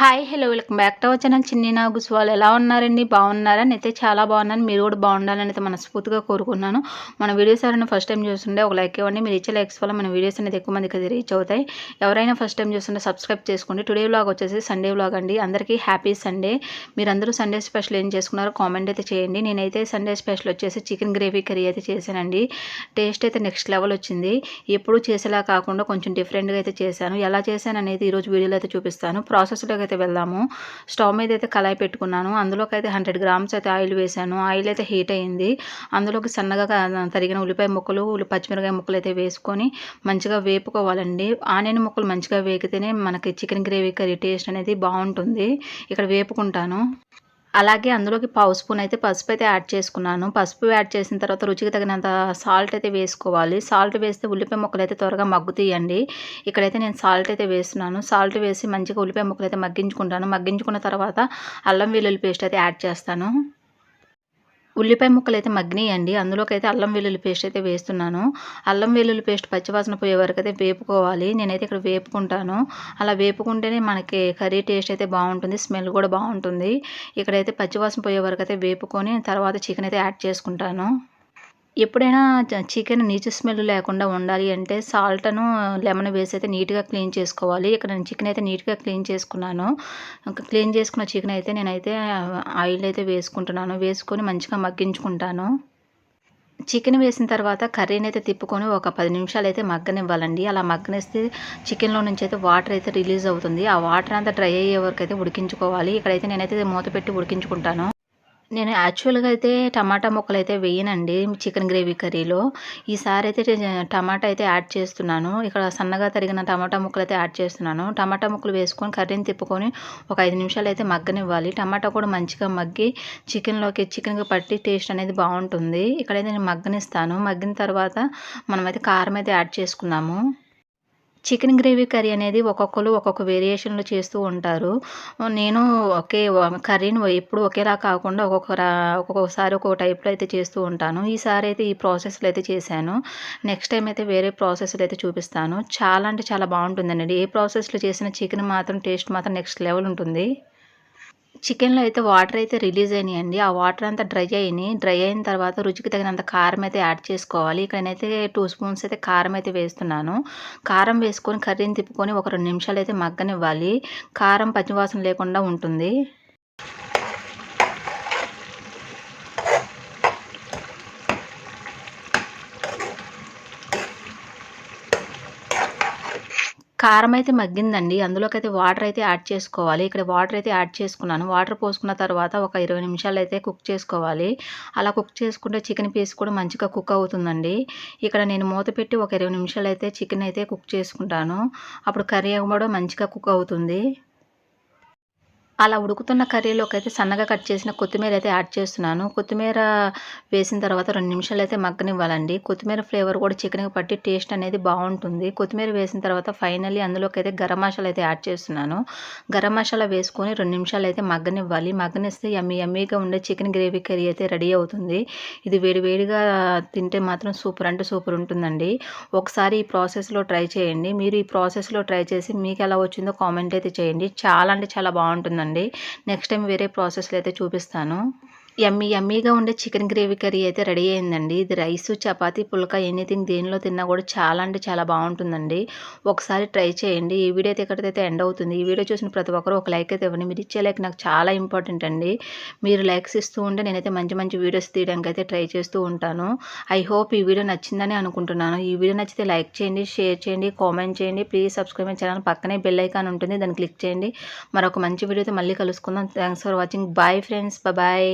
Hi hello welcome back to our channel. Chinni నాగుస్ వాళ్ళు ఎలా ఉన్నారండి? బాగున్నారా? అయితే చాలా బాగున్నాను. మీరు కూడా బాగుండాలని అయితే మనస్ఫూర్తిగా కోరుకున్నాను. మన వీడియోస్ ఎవరైనా ఫస్ట్ టైం చూస్తుంటే ఒక లైక్ ఇవ్వండి. మీరు ఇచ్చే లైక్స్ వల్ల మన వీడియోస్ అనేది ఎక్కువ మందికి రీచ్ అవుతాయి. ఎవరైనా ఫస్ట్ టైం చూస్తుంటే సబ్స్క్రైబ్ చేసుకోండి. టుడే వ్లాగ్ వచ్చేసి సండే వ్లాగ్ అండి. అందరికీ హ్యాపీ సండే మీరందరూ సండే స్పెషల్ ఏం చేసుకున్నారో కామెంట్ అయితే చేయండి. నేనైతే సండే స్పెషల్ వచ్చేసి చికెన్ గ్రేవీ కర్రీ అయితే చేశానండి. టేస్ట్ అయితే నెక్స్ట్ లెవెల్ వచ్చింది. ఎప్పుడు చేసేలా కాకుండా కొంచెం డిఫరెంట్గా అయితే చేశాను. ఎలా చేశాను అనేది ఈరోజు వీడియోలో అయితే చూపిస్తాను. ప్రాసెస్లో అయితే వెళ్దాము. స్టవ్ మీద అయితే కళాయి పెట్టుకున్నాను. అందులోకి అయితే హండ్రెడ్ గ్రామ్స్ అయితే ఆయిల్ వేసాను. ఆయిల్ అయితే హీట్ అయింది అందులోకి సన్నగా తరిగిన ఉల్లిపాయ ముక్కలు పచ్చిమిరకాయ ముక్కలు అయితే వేసుకొని మంచిగా వేపుకోవాలండి. ఆనియన్ ముక్కలు మంచిగా వేగితేనే మనకి చికెన్ గ్రేవీ కర్రీ టేస్ట్ అనేది బాగుంటుంది. ఇక్కడ వేపుకుంటాను. అలాగే అందులోకి పావు స్పూన్ అయితే పసుపు అయితే యాడ్ చేసుకున్నాను. పసుపు యాడ్ చేసిన తర్వాత రుచికి తగినంత సాల్ట్ అయితే వేసుకోవాలి. సాల్ట్ వేస్తే ఉల్లిపాయ ముక్కలు అయితే త్వరగా మగ్గుతీయండి. ఇక్కడైతే నేను సాల్ట్ అయితే వేస్తున్నాను. సాల్ట్ వేసి మంచిగా ఉల్లిపాయ ముక్కలు అయితే మగ్గించుకుంటాను. మగ్గించుకున్న తర్వాత అల్లం వెల్లుల్లి పేస్ట్ అయితే యాడ్ చేస్తాను. ఉల్లిపాయ ముక్కలు అయితే మగ్గినాయండి. అందులోకి అయితే అల్లం వెల్లుల్లి పేస్ట్ అయితే వేస్తున్నాను. అల్లం వెల్లుల్లి పేస్ట్ పచ్చివాసన పోయే వరకు అయితే వేపుకోవాలి. నేనైతే ఇక్కడ వేపుకుంటాను. అలా వేపుకుంటేనే మనకి కర్రీ టేస్ట్ అయితే బాగుంటుంది. స్మెల్ కూడా బాగుంటుంది. ఇక్కడైతే పచ్చివాసన పోయే వరకు అయితే వేపుకొని తర్వాత చికెన్ అయితే యాడ్ చేసుకుంటాను. ఎప్పుడైనా చికెన్ నీచు స్మెల్ లేకుండా ఉండాలి అంటే సాల్ట్ను లెమన్ వేసి అయితే నీట్గా క్లీన్ చేసుకోవాలి. ఇక్కడ నేను చికెన్ అయితే నీట్గా క్లీన్ చేసుకున్నాను. క్లీన్ చేసుకున్న చికెన్ అయితే నేనైతే ఆయిల్ అయితే వేసుకుంటున్నాను. వేసుకొని మంచిగా మగ్గించుకుంటాను. చికెన్ వేసిన తర్వాత కర్రీని అయితే తిప్పుకొని ఒక పది నిమిషాలు అయితే మగ్గనివ్వాలండి. అలా మగ్గనిస్తే చికెన్లో నుంచి అయితే వాటర్ అయితే రిలీజ్ అవుతుంది. ఆ వాటర్ అంతా డ్రై అయ్యే వరకు అయితే ఉడికించుకోవాలి. ఇక్కడైతే నేనైతే మూత పెట్టి ఉడికించుకుంటాను. నేను యాక్చువల్గా అయితే టమాటా ముక్కలు అయితే వేయనండి చికెన్ గ్రేవీ కర్రీలో. ఈసారి అయితే టమాటా అయితే యాడ్ చేస్తున్నాను. ఇక్కడ సన్నగా తరిగిన టమాటా ముక్కలు అయితే యాడ్ చేస్తున్నాను. టమాటా ముక్కలు వేసుకొని కర్రీని తిప్పుకొని ఒక ఐదు నిమిషాలు అయితే మగ్గనివ్వాలి. టమాటా కూడా మంచిగా మగ్గి చికెన్లోకి చికెన్కి పట్టి టేస్ట్ అనేది బాగుంటుంది. ఇక్కడైతే నేను మగ్గనిస్తాను. మగ్గిన తర్వాత మనమైతే కారం అయితే యాడ్ చేసుకున్నాము చికెన్ గ్రేవీ కర్రీ అనేది ఒక్కొక్కరు ఒక్కొక్క వేరియేషన్లో చేస్తూ ఉంటారు. నేను ఒకే కర్రీని ఎప్పుడు ఒకేలా కాకుండా ఒక్కొక్క ఒక్కొక్కసారి ఒక్కొక్క టైప్లో అయితే చేస్తూ ఉంటాను. ఈసారి అయితే ఈ ప్రాసెస్లో అయితే చేశాను. నెక్స్ట్ టైం అయితే వేరే ప్రాసెస్లో అయితే చూపిస్తాను. చాలా అంటే చాలా బాగుంటుందండి. ఏ ప్రాసెస్లో చేసిన చికెన్ మాత్రం టేస్ట్ మాత్రం నెక్స్ట్ లెవెల్ ఉంటుంది. చికెన్లో అయితే వాటర్ అయితే రిలీజ్ అయినాయండి. ఆ వాటర్ అంతా డ్రై అయినాయి. డ్రై అయిన తర్వాత రుచికి తగినంత కారం అయితే యాడ్ చేసుకోవాలి. ఇక్కడ నేనైతే టూ స్పూన్స్ అయితే కారం అయితే వేస్తున్నాను. కారం వేసుకొని కర్రీని తిప్పుకొని ఒక రెండు నిమిషాలు అయితే మగ్గనివ్వాలి. కారం పచ్చివాసన లేకుండా ఉంటుంది. కారం అయితే మగ్గిందండి. అందులోకి అయితే వాటర్ అయితే యాడ్ చేసుకోవాలి. ఇక్కడ వాటర్ అయితే యాడ్ చేసుకున్నాను. వాటర్ పోసుకున్న తర్వాత ఒక ఇరవై నిమిషాలు అయితే కుక్ చేసుకోవాలి. అలా కుక్ చేసుకుంటే చికెన్ పీస్ కూడా మంచిగా కుక్ అవుతుందండి. ఇక్కడ నేను మూత పెట్టి ఒక ఇరవై నిమిషాలు అయితే చికెన్ అయితే కుక్ చేసుకుంటాను. అప్పుడు కర్రీ కూడా మంచిగా కుక్ అవుతుంది. అలా ఉడుకుతున్న కర్రీలోకి అయితే సన్నగా కట్ చేసిన కొత్తిమీర అయితే యాడ్ చేస్తున్నాను. కొత్తిమీర వేసిన తర్వాత రెండు నిమిషాలు అయితే మగ్గనివ్వాలండి. కొత్తిమీర ఫ్లేవర్ కూడా చికెన్కి పట్టి టేస్ట్ అనేది బాగుంటుంది. కొత్తిమీర వేసిన తర్వాత ఫైనల్లీ అందులోకి అయితే గరం మసాలా అయితే యాడ్ చేస్తున్నాను. గరం మసాలా వేసుకొని రెండు నిమిషాలు అయితే మగ్గనివ్వాలి. మగ్గనిస్తే ఎమ్మి ఎమ్మీగా ఉండే చికెన్ గ్రేవీ కర్రీ అయితే రెడీ అవుతుంది. ఇది వేడివేడిగా తింటే మాత్రం సూపర్ అంటే సూపర్ ఉంటుందండి. ఒకసారి ఈ ప్రాసెస్లో ట్రై చేయండి. మీరు ఈ ప్రాసెస్లో ట్రై చేసి మీకు ఎలా వచ్చిందో కామెంట్ అయితే చేయండి. చాలా అంటే చాలా బాగుంటుందండి. చేసుకోండి నెక్స్ట్ టైం వేరే ప్రాసెస్లో అయితే చూపిస్తాను. ఎమ్మీ ఎమ్మీగా ఉండే చికెన్ గ్రేవీ కర్రీ అయితే రెడీ అయిందండి. ఇది రైస్ చపాతీ పుల్క ఎనీథింగ్ దేనిలో తిన్నా కూడా చాలా అంటే చాలా బాగుంటుందండి. ఒకసారి ట్రై చేయండి. ఈ వీడియో అయితే ఎక్కడైతే ఎండ్ అవుతుంది ఈ వీడియో చూసిన ప్రతి ఒక్కరు ఒక లైక్ అయితే ఇవ్వండి. మీరు ఇచ్చే లైక్ నాకు చాలా ఇంపార్టెంట్ అండి. మీరు లైక్స్ ఇస్తూ ఉంటే నేనైతే మంచి మంచి వీడియోస్ తీయడానికి అయితే ట్రై చేస్తూ ఉంటాను. ఐ హోప్ ఈ వీడియో నచ్చిందని అనుకుంటున్నాను. ఈ వీడియో నచ్చితే లైక్ చేయండి షేర్ చేయండి కామెంట్ చేయండి. Please subscribe channel. పక్కనే బెల్ ఐకాన్ ఉంటుంది దాన్ని క్లిక్ చేయండి. మరొక మంచి వీడియోతో మళ్ళీ కలుసుకుందాం. Thanks for watching. Bye friends. Bye.